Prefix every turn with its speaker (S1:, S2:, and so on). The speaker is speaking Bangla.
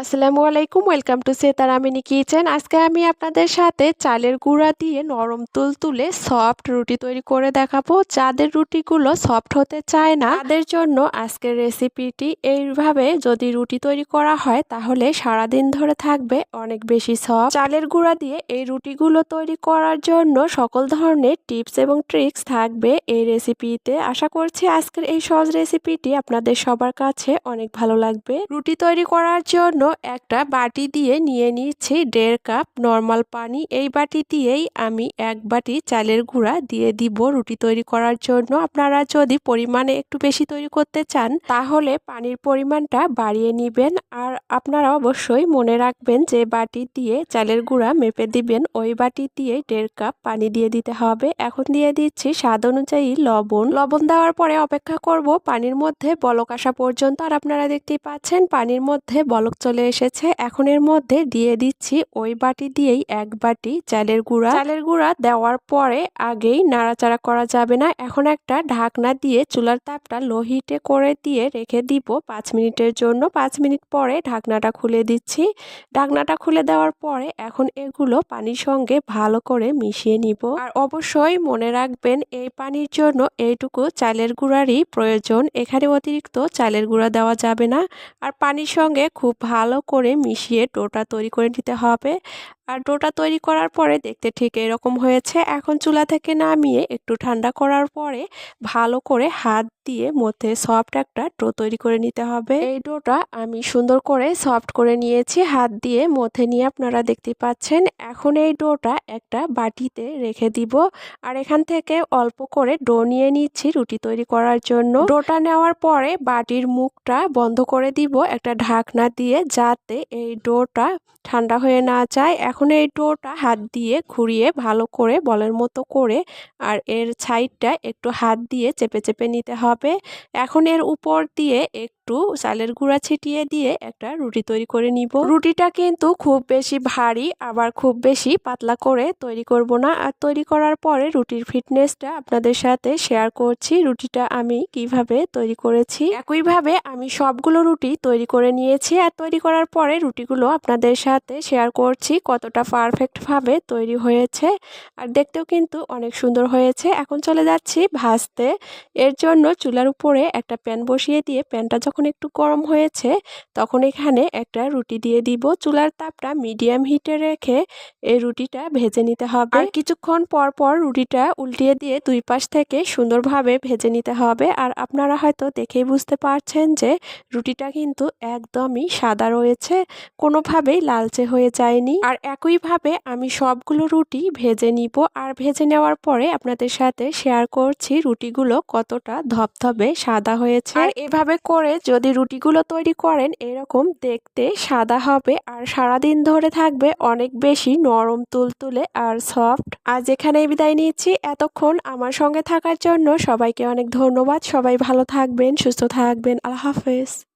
S1: আসসালামু আলাইকুম, ওয়েলকাম টু সেতারামিনী কিচেন। আজকে আমি আপনাদের সাথে চালের গুঁড়া দিয়ে নরম তুলতুলে সফট রুটি তৈরি করে দেখাবো। যাদের রুটিগুলো সফট হতে চায় না, তাদের জন্য আজকের রেসিপিটি এইভাবে যদি রুটি তৈরি করা হয়, তাহলে সারাদিন ধরে থাকবে অনেক বেশি সফট। চালের গুঁড়া দিয়ে এই রুটিগুলো তৈরি করার জন্য সকল ধরনের টিপস এবং ট্রিক্স থাকবে এই রেসিপিতে। আশা করছি আজকের এই সহজ রেসিপিটি আপনাদের সবার কাছে অনেক ভালো লাগবে। রুটি তৈরি করার জন্য একটা বাটি দিয়ে নিয়ে নিচ্ছি দেড় কাপ নর্মাল পানি। এই বাটি দিয়েই আমি এক বাটি চালের গুঁড়া দিয়ে দিব রুটি তৈরি করার জন্য। আপনারা যদি পরিমাণে একটু বেশি তৈরি করতে চান, তাহলে পানির পরিমাণটা বাড়িয়ে নেবেন। আর আপনারা অবশ্যই মনে রাখবেন যে বাটি দিয়ে চালের গুঁড়া মেপে দিবেন। ওই বাটি দিয়ে দেড় কাপ পানি দিয়ে দিতে হবে। এখন দিয়ে দিচ্ছি স্বাদ অনুযায়ী লবণ। লবণ দেওয়ার পরে অপেক্ষা করব। পানির মধ্যে বলক আসা পর্যন্ত। আর আপনারা দেখতেই পাচ্ছেন, পানির মধ্যে বলক চলে এসেছে। এখন এর মধ্যে দিয়ে দিচ্ছি ওই বাটি দিয়েই এক বাটি চালের গুঁড়া। চালের গুঁড়া দেওয়ার পরে আগেই নাড়াচাড়া করা যাবে না। এখন একটা ঢাকনা দিয়ে চুলার তাপটা লো হিটে করে দিয়ে রেখে দিব পাঁচ মিনিটের জন্য। পাঁচ মিনিট পরে ঢাকনাটা খুলে দিচ্ছি। ঢাকনাটা খুলে দেওয়ার পরে এখন এগুলো পানির সঙ্গে ভালো করে মিশিয়ে নিব। আর অবশ্যই মনে রাখবেন, এই পানির জন্য এইটুকু চালের গুঁড়ারই প্রয়োজন। এখানে অতিরিক্ত চালের গুঁড়া দেওয়া যাবে না। আর পানির সঙ্গে খুব ভালো করে মিশিয়ে ডোটা তৈরি করে নিতে হবে। আর ডোটা তৈরি করার পরে দেখতে ঠিক এরকম হয়েছে। এখন চুলা থেকে নামিয়ে একটু ঠান্ডা করার পরে ভালো করে হাত দিয়ে মধ্যে সফট একটা ডো তৈরি করে নিতে হবে। এই ডোটা আমি সুন্দর করে সফট করে নিয়েছি, হাত দিয়ে মধ্যে নিয়ে আপনারা দেখতে পাচ্ছেন। এখন এই ডোটা একটা বাটিতে রেখে দিব আর এখান থেকে অল্প করে ডো নিয়ে নিচ্ছি রুটি তৈরি করার জন্য। ডোটা নেওয়ার পরে বাটির মুখটা বন্ধ করে দিব একটা ঢাকনা দিয়ে যাতে এই ডোটা ঠান্ডা হয়ে না যায়। এখন এই ডোটা হাত দিয়ে ঘুরিয়ে ভালো করে বলের মতো করে আর এর সাইডটা একটু হাত দিয়ে চেপে চেপে নিতে হবে। এখন এর উপর দিয়ে একটু চালের গুঁড়া ছিটিয়ে দিয়ে একটা রুটি তৈরি করে নিব। রুটিটা কিন্তু খুব বেশি ভারী, আবার খুব বেশি পাতলা করে তৈরি করব না। আর তৈরি করার পরে রুটির ফিটনেসটা আপনাদের সাথে শেয়ার করছি, রুটিটা আমি কীভাবে তৈরি করেছি। একইভাবে আমি সবগুলো রুটি তৈরি করে নিয়েছি। আর তৈরি করার পরে রুটিগুলো আপনাদের সাথে শেয়ার করছি কতটা পারফেক্টভাবে তৈরি হয়েছে, আর দেখতেও কিন্তু অনেক সুন্দর হয়েছে। এখন চলে যাচ্ছি ভাজতে। এর জন্য চুলার উপরে একটা প্যান বসিয়ে দিয়ে প্যানটা যখন একটু গরম হয়েছে, তখন এখানে একটা রুটি দিয়ে দিব। চুলার তাপটা মিডিয়াম হিটে রেখে এই রুটিটা ভেজে নিতে হবে। আর কিছুক্ষণ পর পর রুটিটা উল্টিয়ে দিয়ে দুই পাশ থেকে সুন্দরভাবে ভেজে নিতে হবে। আর আপনারা হয়তো দেখেই বুঝতে পারছেন যে রুটিটা কিন্তু একদমই সাদা রয়েছে, কোনোভাবেই লালচে হয়ে যায়নি। আর একইভাবে আমি সবগুলো রুটি ভেজে নিব আর ভেজে নেওয়ার পরে আপনাদের সাথে শেয়ার করছি রুটিগুলো কতটা ধপধপে সাদা হয়েছে। আর এভাবে করে যদি রুটিগুলো তৈরি করেন এরকম দেখতে সাদা হবে আর সারাদিন ধরে থাকবে অনেক বেশি নরম, তুলতুলে আর সফট আজ এখানেই বিদায় নিচ্ছি। এতক্ষণ আমার সঙ্গে থাকার জন্য সবাইকে অনেক ধন্যবাদ। সবাই ভালো থাকবেন, সুস্থ থাকবেন। আল্লাহ হাফেজ।